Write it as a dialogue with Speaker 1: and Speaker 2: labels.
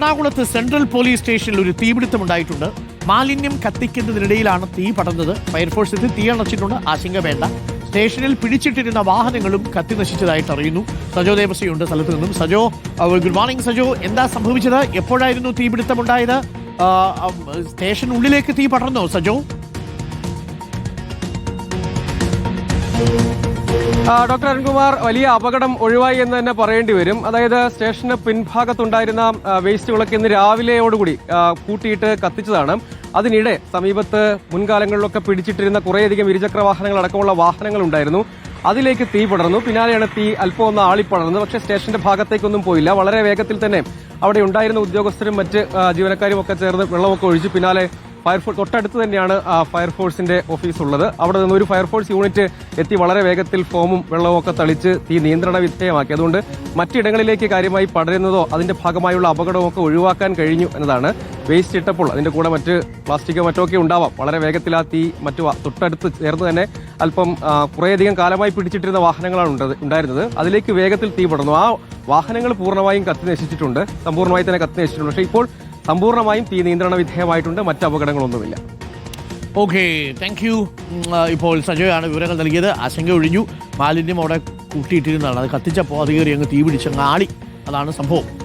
Speaker 1: എറണാകുളത്ത് central police സ്റ്റേഷനിൽ ഒരു തീപിടുത്തം ഉണ്ടായിട്ടുണ്ട്. മാലിന്യം കത്തിക്കുന്നതിനിടയിലാണ് തീ പടർന്നത്. ഫയർഫോഴ്സ് എത്തി തീ അണച്ചിട്ടുണ്ട്. ആശങ്ക വേണ്ട. സ്റ്റേഷനിൽ പിടിച്ചിട്ടിരുന്ന വാഹനങ്ങളും കത്തി നശിച്ചതായിട്ട് അറിയുന്നു. സജോ ദേവസിയുണ്ട് സ്ഥലത്ത് നിന്നും. Sajo good morning Sajo. എന്താ സംഭവിച്ചത്? എപ്പോഴായിരുന്നു തീപിടുത്തം ഉണ്ടായത് ആ, ആ, സ്റ്റേഷനുള്ളിലേക്ക് തീ പടർന്നോ സജോ?
Speaker 2: ഡോക്ടർ അരുൺകുമാർ വലിയ അപകടം ഒഴിവായി എന്ന് തന്നെ പറയേണ്ടി വരും. അതായത് സ്റ്റേഷന് പിൻഭാഗത്തുണ്ടായിരുന്ന വേസ്റ്റുകളൊക്കെ ഇന്ന് രാവിലെയോടുകൂടി കൂട്ടിയിട്ട് കത്തിച്ചതാണ്. അതിനിടെ സമീപത്ത് മുൻകാലങ്ങളിലൊക്കെ പിടിച്ചിട്ടിരുന്ന കുറേയധികം ഇരുചക്ര വാഹനങ്ങൾ അടക്കമുള്ള വാഹനങ്ങൾ ഉണ്ടായിരുന്നു അതിലേക്ക് തീ പടർന്നു. പിന്നാലെയാണ് തീ അല്പം ഒന്ന് ആളിപ്പടർന്നത് പക്ഷേ സ്റ്റേഷന്റെ ഭാഗത്തേക്കൊന്നും പോയില്ല. വളരെ വേഗത്തിൽ തന്നെ അവിടെ ഉണ്ടായിരുന്ന ഉദ്യോഗസ്ഥരും മറ്റ് ജീവനക്കാരും ഒക്കെ ചേർന്ന് വെള്ളമൊക്കെ ഒഴിച്ചു പിന്നാലെ ഫയർഫോഴ്സ് തൊട്ടടുത്ത് തന്നെയാണ് ഫയർഫോഴ്സിന്റെ ഓഫീസ് ഉള്ളത് അവിടെ നിന്ന് ഒരു ഫയർഫോഴ്സ് യൂണിറ്റ് എത്തി വളരെ വേഗത്തിൽ ഫോമും വെള്ളവും ഒക്കെ തളിച്ച് തീ നിയന്ത്രണ വിധേയമാക്കി. അതുകൊണ്ട് മറ്റിടങ്ങളിലേക്ക് കാര്യമായി പടരുന്നതോ അതിന്റെ ഭാഗമായുള്ള അപകടവും ഒക്കെ ഒഴിവാക്കാൻ കഴിഞ്ഞു എന്നതാണ് വേസ്റ്റ് ഇട്ടപ്പോൾ. അതിന്റെ കൂടെ മറ്റ് പ്ലാസ്റ്റിക്കോ മറ്റോ ഒക്കെ ഉണ്ടാവാം. വളരെ വേഗത്തിൽ ആ തീ മറ്റു തൊട്ടടുത്ത് ചേർന്ന് തന്നെ അല്പം കുറേയധികം കാലമായി പിടിച്ചിട്ടിരുന്ന വാഹനങ്ങളാണ് ഉണ്ടായിരുന്നത്. അതിലേക്ക് വേഗത്തിൽ തീ പടർന്നു. ആ വാഹനങ്ങൾ പൂർണമായും കത്തി നശിച്ചിട്ടുണ്ട്. സമ്പൂർണമായി തന്നെ കത്തി നശിച്ചിട്ടുണ്ട്. പക്ഷേ ഇപ്പോൾ സമ്പൂർണമായും തീ നിയന്ത്രണ വിധേയമായിട്ടുണ്ട്. മറ്റ് അപകടങ്ങളൊന്നുമില്ല.
Speaker 1: ഓക്കെ താങ്ക് യു ഇപ്പോൾ സജോയാണ് വിവരങ്ങൾ നൽകിയത്. ആശങ്ക ഒഴിഞ്ഞു. മാലിന്യം അവിടെ കൂട്ടിയിട്ടിരുന്നതാണ്. അത് കത്തിച്ചപ്പോൾ അത് കയറി അങ്ങ് തീ ആളി അതാണ് സംഭവം.